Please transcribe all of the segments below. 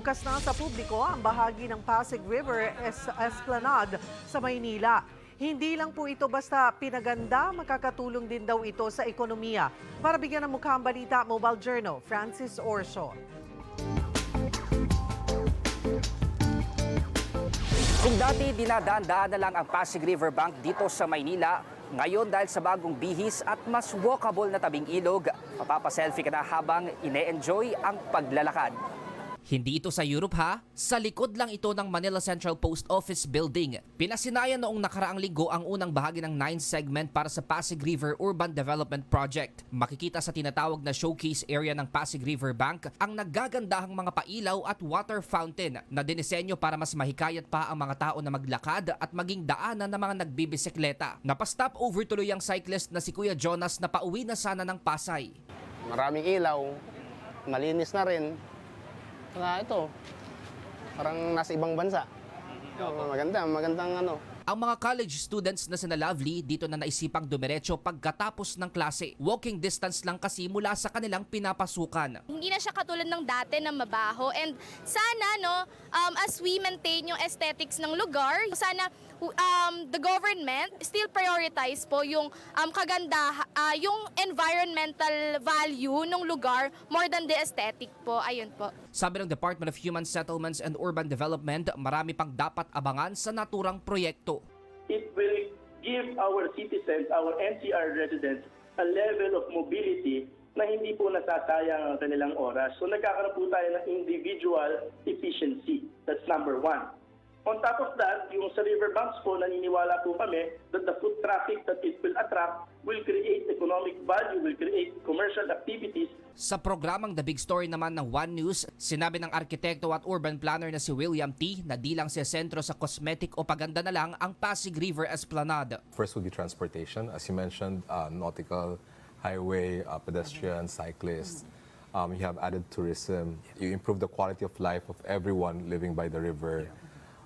Bukas na sa publiko ang bahagi ng Pasig River Es- Esplanade sa Maynila. Hindi lang po ito basta pinaganda, makakatulong din daw ito sa ekonomiya. Para bigyan ng mukha ang balita, Mobile Journal, Francis Orso. Kung dati dinadaan-daan na lang ang Pasig River Bank dito sa Maynila, ngayon dahil sa bagong bihis at mas walkable na tabing ilog, mapapaselfie ka na habang ine-enjoy ang paglalakad. Hindi ito sa Europe ha, sa likod lang ito ng Manila Central Post Office Building. Pinasinayan noong nakaraang linggo ang unang bahagi ng 9 segment para sa Pasig River Urban Development Project. Makikita sa tinatawag na showcase area ng Pasig River Bank ang naggagandahang mga pailaw at water fountain na dinisenyo para mas mahikayat pa ang mga tao na maglakad at maging daanan ng mga nagbibisikleta. Napastop over tuloy ang cyclist na si Kuya Jonas na pauwi na sana ng Pasay. Maraming ilaw, malinis na rin. Saka ito, parang nasa ibang bansa. Oo, maganda, magandang ano. Ang mga college students na sina Lovely dito na naisipang dumiretso pagkatapos ng klase. Walking distance lang kasi mula sa kanilang pinapasukan. Hindi na siya katulad ng dati na mabaho. And sana, no, um, as we maintain yung aesthetics ng lugar, sana um, the government still prioritize po yung um, kaganda, ah, yung environmental value ng lugar more than the aesthetic po. Ayun po. Sabi ng Department of Human Settlements and Urban Development, marami pang dapat abangan sa naturang proyekto. it will give our citizens, our NCR residents, a level of mobility na hindi po nasasayang ang kanilang oras. So nagkakaroon po tayo ng individual efficiency. That's number one. On top of that, yung sa riverbanks po, naniniwala po kami that the foot traffic that it will attract will create economic value, will create commercial activities Sa programang The Big Story naman ng One News, sinabi ng arkitekto at urban planner na si William T. na di lang sa sentro sa cosmetic o paganda na lang ang Pasig River Esplanade. First would be transportation. As you mentioned, uh, nautical, highway, uh, pedestrian, cyclists. Um, you have added tourism. You improve the quality of life of everyone living by the river.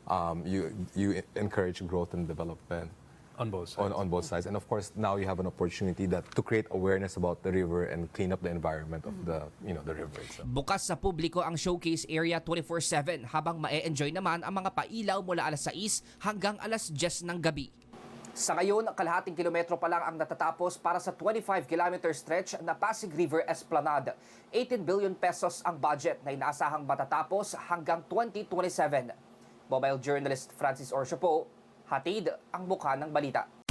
Um, you, you encourage growth and development On both sides. on, on both sides. And of course, now you have an opportunity that to create awareness about the river and clean up the environment of the, you know, the river itself. Bukas sa publiko ang showcase area 24-7 habang ma-enjoy naman ang mga pailaw mula alas 6 hanggang alas 10 ng gabi. Sa ngayon, kalahating kilometro pa lang ang natatapos para sa 25 kilometer stretch na Pasig River Esplanade. 18 billion pesos ang budget na inaasahang matatapos hanggang 2027. Mobile journalist Francis Orso po, hatid ang mukha ng balita.